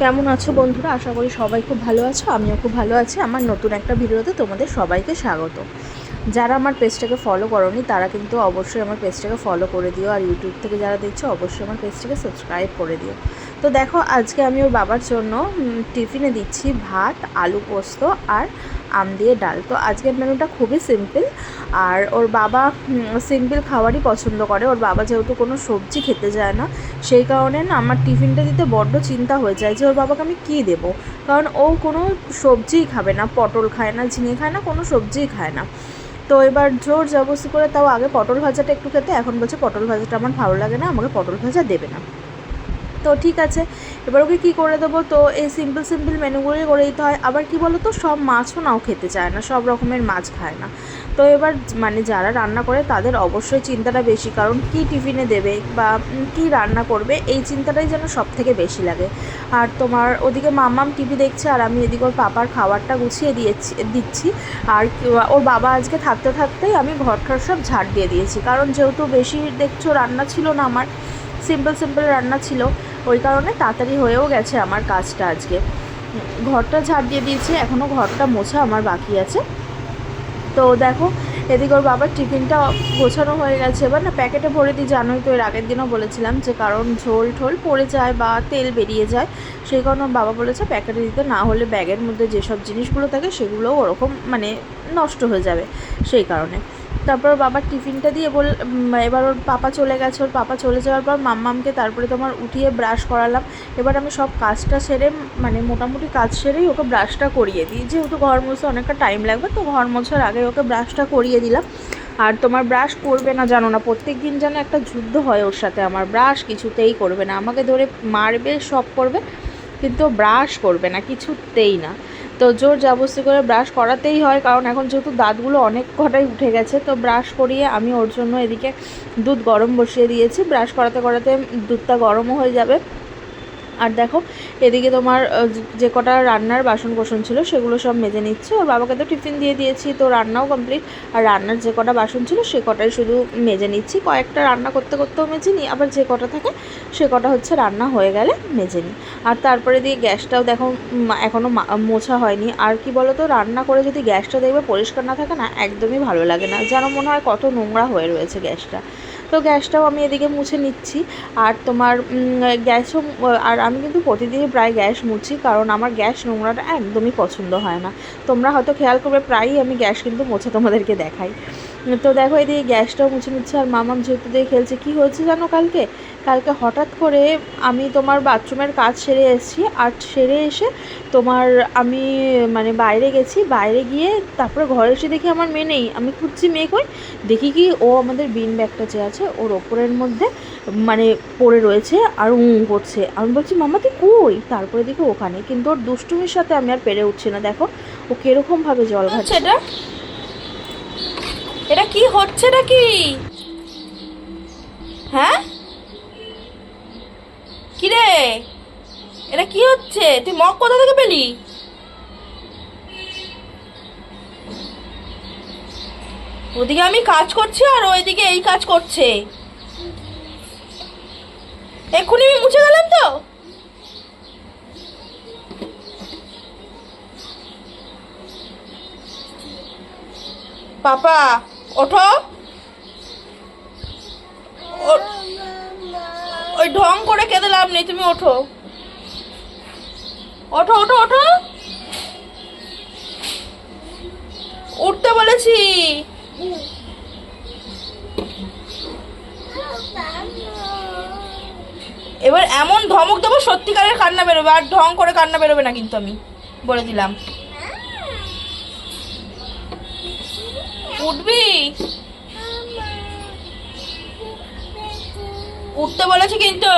কেমন আছো বন্ধুরা? আশা করি সবাই খুব ভালো আছো, আমিও খুব ভালো আছি। আমার নতুন একটা ভিডিওতে তোমাদের সবাইকে স্বাগত। যারা আমার পেজটাকে ফলো করনি, তারা কিন্তু অবশ্যই আমার পেজটাকে ফলো করে দিও। আর ইউটিউব থেকে যারা দেখছ, অবশ্যই আমার পেজটাকে সাবস্ক্রাইব করে দিও। তো দেখো, আজকে আমি ওর বাবার জন্য টিফিনে দিচ্ছি ভাত, আলু পোস্ত আর আম দিয়ে ডাল। তো আজকের মেনুটা খুবই সিম্পল। আর ওর বাবা সিম্পল খাবারই পছন্দ করে। ওর বাবা যেহেতু কোনো সবজি খেতে যায় না, সেই কারণে না আমার টিফিনটা দিতে বড্ড চিন্তা হয়ে যায় যে ওর বাবাকে আমি কী দেবো। কারণ ও কোনো সবজিই খাবে না, পটল খায় না, ঝিঙে খায় না, কোনো সবজিই খায় না। তো এবার জোর জবরদস্তি করে তাও আগে পটল ভাজাটা একটু খেতে, এখন বলছে পটল ভাজাটা আমার ভালো লাগে না, আমাকে পটল ভাজা দেবে না। তো ঠিক আছে। এবার ওকে কী করে দেবো? তো এই সিম্পল সিম্পল মেনুগুলোই করে দিতে হয়। আবার কি বলো তো সব মাছও নাও খেতে চায় না, সব রকমের মাছ খায় না। তো এবার মানে যারা রান্না করে তাদের অবশ্যই চিন্তাটা বেশি, কারণ কি টিফিনে দেবে বা কি রান্না করবে, এই চিন্তাটাই যেন সব থেকে বেশি লাগে। আর তোমার ওদিকে মাম্মাম টিভি দেখছে, আর আমি এদিকে ওর পাপার খাবারটা গুছিয়ে দিয়েছি, দিচ্ছি। আর ওর বাবা আজকে থাকতে, থাকতেই আমি ঘরটার সব ঝাড় দিয়ে দিয়েছি। কারণ যেহেতু বেশি দেখছ রান্না ছিল না আমার সিম্পল সিম্পল রান্না ছিল। ওই কারণে তাড়াতাড়ি হয়েও গেছে আমার কাজটা আজকে। ঘরটা ঝাড় দিয়ে দিয়েছি এখনও ঘরটা মোছা আমার বাকি আছে। তো দেখো, এদিকে ওর বাবার টিফিনটা গোছানো হয়ে গেছে। এবার না প্যাকেটে ভরে দিই, জানোই তো এর আগের দিনও বলেছিলাম যে কারণ ঝোল ঠোল পড়ে যায় বা তেল বেরিয়ে যায়। সেই কারণে ওর বাবা বলেছে প্যাকেটে দিতে, না হলে ব্যাগের মধ্যে যেসব জিনিসগুলো থাকে সেগুলোও ওরকম মানে নষ্ট হয়ে যাবে। সেই কারণে। তারপর ওর বাবার টিফিনটা দিয়ে বল এবার ওর পাপা চলে গেছে, ওর পাপা চলে যাওয়ার পর মাম্মামকে তারপরে তোমার উঠিয়ে ব্রাশ করালাম। এবার আমি সব কাজটা সেরে মানে মোটামুটি কাজ সেরেই ওকে ব্রাশটা করিয়ে দিই। যেহেতু ঘর মুছে অনেকটা টাইম লাগবে, তো ঘর মোছার আগে ওকে ব্রাশটা করিয়ে দিলাম। আর তোমার ব্রাশ করবে না, জানো না প্রত্যেক দিন যেন একটা যুদ্ধ হয় ওর সাথে আমার। ব্রাশ কিছুতেই করবে না। আমাকে ধরে মারবে, সব করবে, কিন্তু ব্রাশ করবে না, কিছুতেই না। তো জোর জাবস্তি করে ব্রাশ করাতেই হয়, কারণ এখন যেহেতু দাঁতগুলো অনেক কটাই উঠে গেছে, তো ব্রাশ করিয়ে আমি ওর জন্য এদিকে দুধ গরম বসিয়ে দিয়েছি। ব্রাশ করাতে করাতে দুধটা গরমও হয়ে যাবে। আর দেখো, এদিকে তোমার যে কটা রান্নার বাসন কোসন ছিল সেগুলো সব মেজে নিচ্ছে। ওর বাবাকে তো টিফিন দিয়ে দিয়েছি, তো রান্নাও কমপ্লিট আর রান্নার যে কটা বাসন ছিল সে কটাই শুধু মেজে নিচ্ছি। কয়েকটা রান্না করতে করতেও মেজে নিই আবার যে কটা থাকে সে কটা হচ্ছে রান্না হয়ে গেলে মেজে নিই আর তারপরে দিয়ে গ্যাসটাও দেখো এখনও মোছা হয়নি। আর কি বলো তো রান্না করে যদি গ্যাসটা দেখবে পরিষ্কার না থাকে না, একদমই ভালো লাগে না। যেন মনে হয় কত নোংরা হয়ে রয়েছে গ্যাসটা। তো গ্যাসটাও আমি এদিকে মুছে নিচ্ছি। আর তোমার গ্যাসও, আর আমি কিন্তু প্রতিদিনই প্রায় গ্যাস মুছি, কারণ আমার গ্যাস নোংরাটা একদমই পছন্দ হয় না। তোমরা হয়তো খেয়াল করবে, প্রায়ই আমি গ্যাস কিন্তু মুছে তোমাদেরকে দেখাই। তো দেখো এদিকে গ্যাসটাও মুছে নিচ্ছে আর মামাম যেহেতু দিয়ে খেলছে কি হয়েছে জানো কালকে? কালকে হঠাৎ করে আমি তোমার বাথরুমের কাজ সেরে এসেছি আর সেরে এসে তোমার আমি মানে বাইরে গেছি বাইরে গিয়ে তারপরে ঘরে এসে দেখি আমার মেয়ে নেই। আমি খুঁজছি মেয়ে কই? দেখি কি ও আমাদের বিন ব্যাগটা যে আছে ওর ওপরের মধ্যে মানে পড়ে রয়েছে আর উঁ করছে। আমি বলছি মামা তুই কই? তারপরে দেখি ওখানে। কিন্তু ওর দুষ্টুমির সাথে আমি আর পেরে উঠছি না। দেখো ও কিরকমভাবে জল খাচ্ছে। এটা? এটা কি হচ্ছে নাকি? হ্যাঁ? কি রে এটা কি হচ্ছে? তুই মগ কোথা থেকে পেলি? ওদিকে আমি কাজ করছি আর ওইদিকে এই কাজ করছে। এক্ষুনি আমি মুছে গেলাম তো? পাপা ওঠো। ওই ঢং করে কেঁদে লাভ নেই, তুমি ওঠো। ওঠো ওঠো ওঠো। উঠতে বলেছি। এবার এমন ধমক দেবো, সত্যিকারের কান্না বেরোবে। আর ঢং করে কান্না বেরোবে না কিন্তু আমি। বলে দিলাম। উঠবি? উঠতে বলেছি কিন্তু।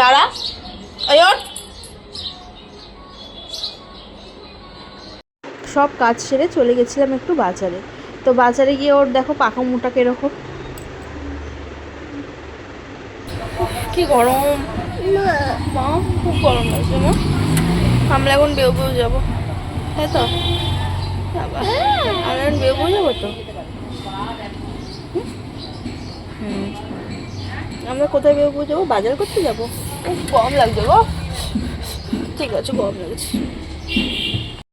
দাঁড়া। সব কাজ সেরে চলে গেছিলাম একটু বাজারে। তো বাজারে গিয়ে ওর দেখো পাকা মোটা কীরকম। কি গরম। মা, খুব গরম লাগছে মা আমরা এখন বেউ বেউ যাব তো? আমরা এখন বেউ বেউ যাব তো আমরা কোথায় বেউ বেউ যাব? বাজার করতে যাব? খুব গরম লাগছে গো। ঠিক আছে, গরম লাগছে।